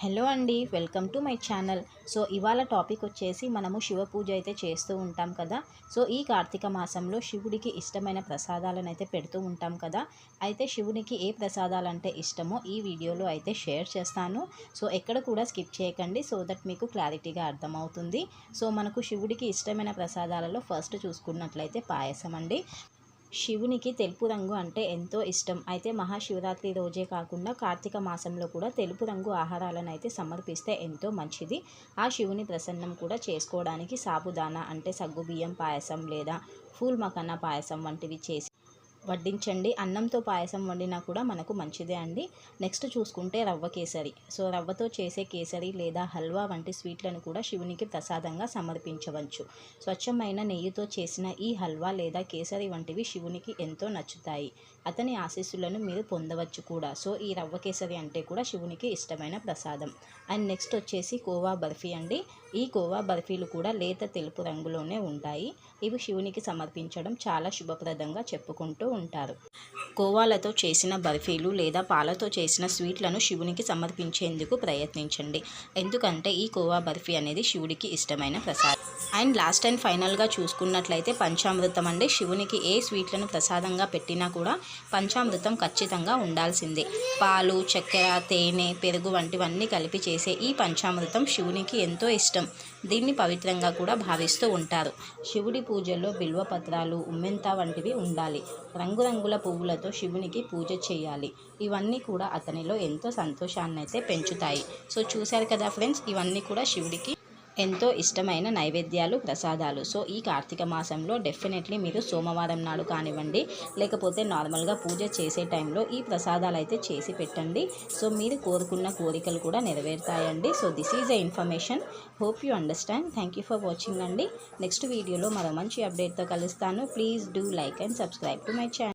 Hello అండి welcome to my channel. So ఇవాళ topic వచ్చేసి మనము శివ పూజ అయితే చేస్తూ ఉంటాం కదా. సో ఈ కార్తీక మాసంలో శివుడికి ఇష్టమైన ప్రసాదాలను అయితే పెడుతూ ఉంటాం కదా. అయితే శివునికి ఏ ప్రసాదాలు అంటే ఇష్టమో ఈ వీడియోలో అయితే షేర్ చేస్తాను. సో ఎక్కడ కూడా స్కిప్ చేయకండి. సో దట్ మీకు క్లారిటీగా అర్థమవుతుంది. సో మనకు శివుడికి ఇష్టమైన ప్రసాదాలలో ఫస్ట్ చూసుకున్నట్లయితే పాయసం అండి. శివునికి తెలుపు రంగు అంటే ఎంతో ఇష్టం. అయితే మహాశివరాత్రి రోజే కాకుండా కార్తీక మాసంలో కూడా తెలుపు రంగు ఆహారాలను అయితే సమర్పిస్తే ఎంతో మంచిది. ఆ శివుని ప్రసన్నం కూడా చేసుకోవడానికి సాబుదానా అంటే సగ్గుబియ్యం పాయసం లేదా ఫూల్ మకన్న పాయసం వంటివి చేసి వడ్డించండి. అన్నంతో పాయసం వండినా కూడా మనకు మంచిదే అండి. నెక్స్ట్ చూసుకుంటే రవ్వ కేసరి. సో రవ్వతో చేసే కేసరి లేదా హల్వా వంటి స్వీట్లను కూడా శివునికి ప్రసాదంగా సమర్పించవచ్చు. స్వచ్ఛమైన నెయ్యితో చేసిన ఈ హల్వా లేదా కేసరి వంటివి శివునికి ఎంతో నచ్చుతాయి. అతని ఆశీస్సులను మీరు పొందవచ్చు కూడా. సో ఈ రవ్వ కేసరి అంటే కూడా శివునికి ఇష్టమైన ప్రసాదం. అండ్ నెక్స్ట్ వచ్చేసి కోవా బర్ఫీ అండి. ఈ కోవా బర్ఫీలు కూడా లేత తెలుపు రంగులోనే ఉంటాయి. ఇవి శివునికి సమర్పించడం చాలా శుభప్రదంగా చెప్పుకుంటూ ఉంటారు. కోవాలతో చేసిన బర్ఫీలు లేదా పాలతో చేసిన స్వీట్లను శివునికి సమర్పించేందుకు ప్రయత్నించండి. ఎందుకంటే ఈ కోవా బర్ఫీ అనేది శివుడికి ఇష్టమైన ప్రసాదం. అండ్ లాస్ట్ అండ్ ఫైనల్గా చూసుకున్నట్లయితే పంచామృతం అండి. శివునికి ఏ స్వీట్లను ప్రసాదంగా పెట్టినా కూడా పంచామృతం ఖచ్చితంగా ఉండాల్సిందే. పాలు చక్కెర తేనె పెరుగు వంటివన్నీ కలిపి చేసే ఈ పంచామృతం శివునికి ఎంతో ఇష్టం. ఇష్టం. దీన్ని పవిత్రంగా కూడా భావిస్తూ ఉంటారు. శివుడి పూజల్లో బిల్వపత్రాలు ఉమ్మెంత వంటివి ఉండాలి. రంగురంగుల పువ్వులతో శివునికి పూజ చేయాలి. ఇవన్నీ కూడా అతనిలో ఎంతో సంతోషాన్ని అయితే పెంచుతాయి. సో చూశారు కదా ఫ్రెండ్స్? ఇవన్నీ కూడా శివుడికి ఎంతో ఇష్టమైన నైవేద్యాలు ప్రసాదాలు. సో ఈ కార్తీక మాసంలో డెఫినెట్లీ మీరు సోమవారం నాడు కానివ్వండి లేకపోతే నార్మల్గా పూజ చేసే టైంలో ఈ ప్రసాదాలు అయితే చేసి పెట్టండి. సో మీరు కోరుకున్న కోరికలు కూడా నెరవేరుతాయండి. So this is a information hope you understand thank you for watching అండి. నెక్స్ట్ వీడియోలో మరో మంచి అప్డేట్తో కలుస్తాను. Please do like and subscribe to my channel